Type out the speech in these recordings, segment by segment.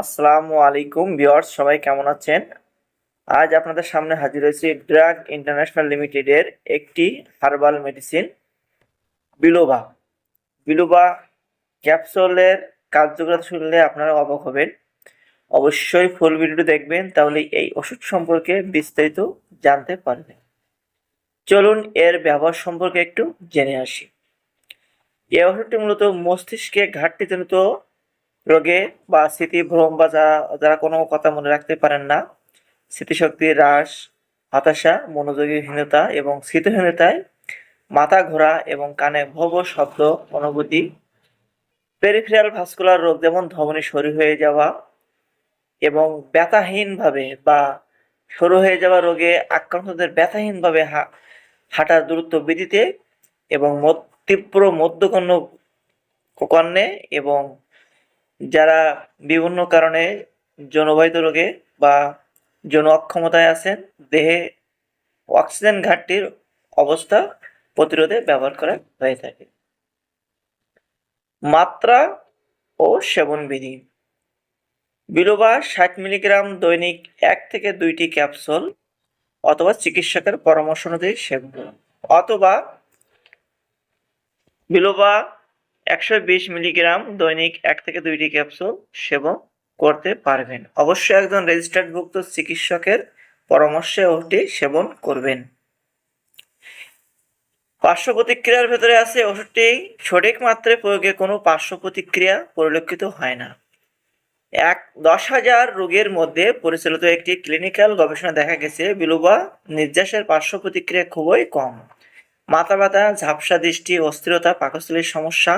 আসসালামু আলাইকুম ভিউয়ার্স, সবাই কেমন আছেন? আজ আপনাদের সামনে হাজির হয়েছি ড্রাগ ইন্টারন্যাশনাল লিমিটেডের একটি হার্বাল মেডিসিন, বিলোবা। বিলোবা ক্যাপসুলের কার্যকরতা শুনলে আপনারা অবাক হবেন। অবশ্যই ফুল ভিডিওটি দেখবেন, তাহলে এই ওষুধ সম্পর্কে বিস্তারিত জানতে পারবেন চলুন এর ব্যবহার সম্পর্কে একটু জেনে আসি। এই ওষুধটি মূলত মস্তিষ্কে ঘাটতিজনিত রোগে বা স্মৃতিভ্রম বা যারা যারা কোনো কথা মনে রাখতে পারেন না স্মৃতিশক্তির হ্রাস, হতাশা মনোযোগীহীনতা এবং স্মৃতিহীনতায় মাথা ঘোরা এবং কানে ভব শব্দ, অনুভূতি, পেরিফেরাল ভাস্কুলার রোগ যেমন ধমনী সরু হয়ে যাওয়া এবং ব্যথাহীনভাবে বা সরু হয়ে যাওয়া রোগে আক্রান্তদের ব্যথাহীনভাবে হা- হাঁটার দূরত্ব বৃদ্ধিতে এবং তীব্র মধ্যকর্ণ কর্ণে এবং যারা বিভিন্ন কারণে যৌনবাহিত রোগে বা যৌন অক্ষমতায় আছেন, দেহে অক্সিজেন ঘাটতির অবস্থা প্রতিরোধে ব্যবহার করা হয়ে থাকে। মাত্রা ও সেবন বিধি বিলোবা ষাট মিলিগ্রাম দৈনিক এক থেকে দুইটি ক্যাপসুল অথবা চিকিৎসকের পরামর্শ অনুযায়ী সেবন অথবা বিলোবা একশো বিশ মিলিগ্রাম দৈনিক এক থেকে দুইটি ক্যাপসুল সেবন করতে পারবেন। অবশ্যই একজন রেজিস্টার্ড ভুক্ত চিকিৎসকের পরামর্শে ওটি সেবন করবেন। পার্শ্ব প্রতিক্রিয়ার ভেতরে আছে ওষুধটি সঠিক মাত্রায় প্রয়োগে কোনো পার্শ্ব প্রতিক্রিয়া পরিলক্ষিত হয় না। এক, দশ হাজার রোগের মধ্যে পরিচালিত একটি ক্লিনিক্যাল গবেষণা দেখা গেছে বিলোবা নির্যাসের পার্শ্ব প্রতিক্রিয়া খুবই কম। মাথা ব্যথা, ঝাপসা দৃষ্টি, অস্থিরতা, পাকস্থলীর সমস্যা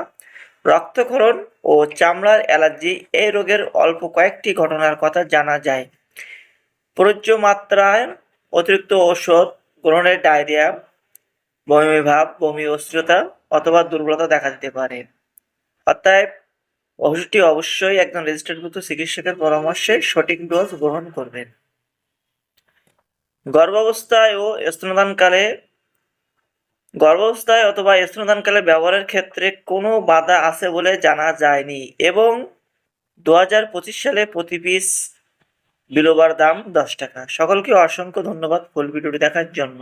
রক্তক্ষরণ ও চামড়ার অ্যালার্জি এই রোগের অল্প কয়েকটি ঘটনার কথা জানা যায়। প্রযোজ্য মাত্রায় অতিরিক্ত ঔষধ, গ্রহণের ডায়রিয়া, বমি ভাব, বমি অস্থিরতা অথবা দুর্বলতা দেখা দিতে পারে। অতএব ওষুধটি অবশ্যই একজন রেজিস্টার্ডভুক্ত চিকিৎসকের পরামর্শে সঠিক ডোজ গ্রহণ করবেন। গর্ভাবস্থায় ও স্তনদানকালে গর্ভাবস্থায় অথবা স্তনদানকালে ব্যবহারের ক্ষেত্রে কোনো বাধা আছে বলে জানা যায়নি এবং দু হাজার পঁচিশ সালে প্রতি পিস বিলোবার দাম দশ টাকা। সকলকে অসংখ্য ধন্যবাদ ফুল ভিডিওটি দেখার জন্য।